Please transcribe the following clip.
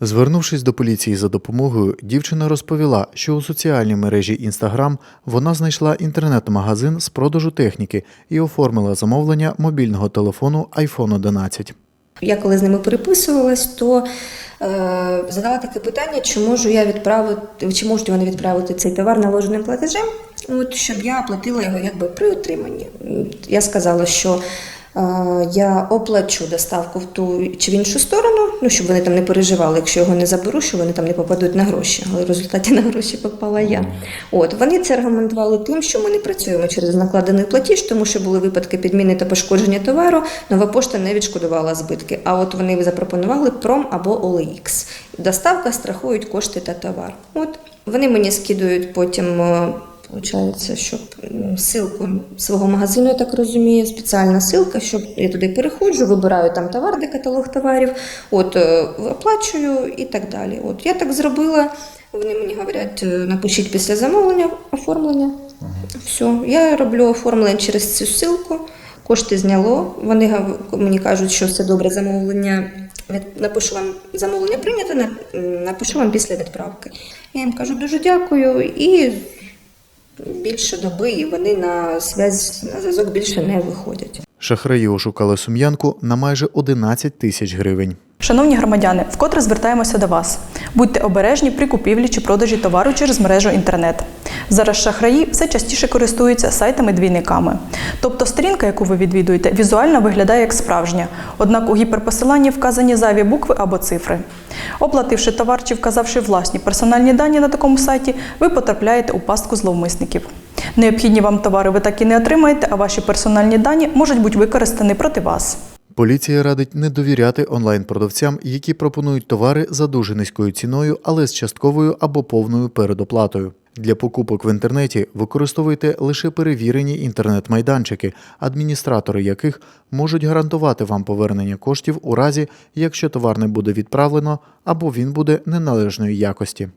Звернувшись до поліції за допомогою, дівчина розповіла, що у соціальній мережі Інстаграм вона знайшла інтернет-магазин з продажу техніки і оформила замовлення мобільного телефону iPhone 11. Я коли з ними переписувалась, то е, задала таке питання, чи можу я відправити, чи можуть вони відправити цей товар наложеним платежем, от, щоб я оплатила його якби при отриманні. Я сказала, що я оплачу доставку в ту чи в іншу сторону, ну щоб вони там не переживали, якщо його не заберу, що вони там не попадуть на гроші. Але в результаті на гроші попала я. От вони це аргументували тим, що ми не працюємо через накладений платіж, тому що були випадки підміни та пошкодження товару. Нова пошта не відшкодувала збитки. А от вони запропонували пром або OLX. Доставка страхують кошти та товар. От вони мені скидують потім. е, Получається, щоб м, ссылку свого магазину, я так розумію, спеціальна ссылка, щоб я туди переходжу, вибираю там товар, де каталог товарів, от е, оплачую і так далі. От я так зробила. Вони мені говорять, е, напишіть після замовлення оформлення. Все, я роблю оформлення через цю ссылку. Кошти зняло. Вони гав- мені кажуть, що все добре, замовлення. від- Напишу вам замовлення прийнято, на- м, напишу вам після відправки. Я їм кажу дуже дякую і більше доби, і вони на зв'язь на зв'язок більше не виходять. Шахраї ошукали сум'янку на майже 11 тисяч гривень. Шановні громадяни, вкотре звертаємося до вас. Будьте обережні при купівлі чи продажі товару через мережу інтернет. Зараз шахраї все частіше користуються сайтами-двійниками. Тобто сторінка, яку ви відвідуєте, візуально виглядає як справжня, однак у гіперпосиланні вказані зайві букви або цифри. Оплативши товар чи вказавши власні персональні дані на такому сайті, ви потрапляєте у пастку зловмисників. Необхідні вам товари ви так і не отримаєте, а ваші персональні дані можуть бути використані проти вас. Поліція радить не довіряти онлайн-продавцям, які пропонують товари за дуже низькою ціною, але з частковою або повною передоплатою. Для покупок в інтернеті використовуйте лише перевірені інтернет-майданчики, адміністратори яких можуть гарантувати вам повернення коштів у разі, якщо товар не буде відправлено або він буде неналежної якості.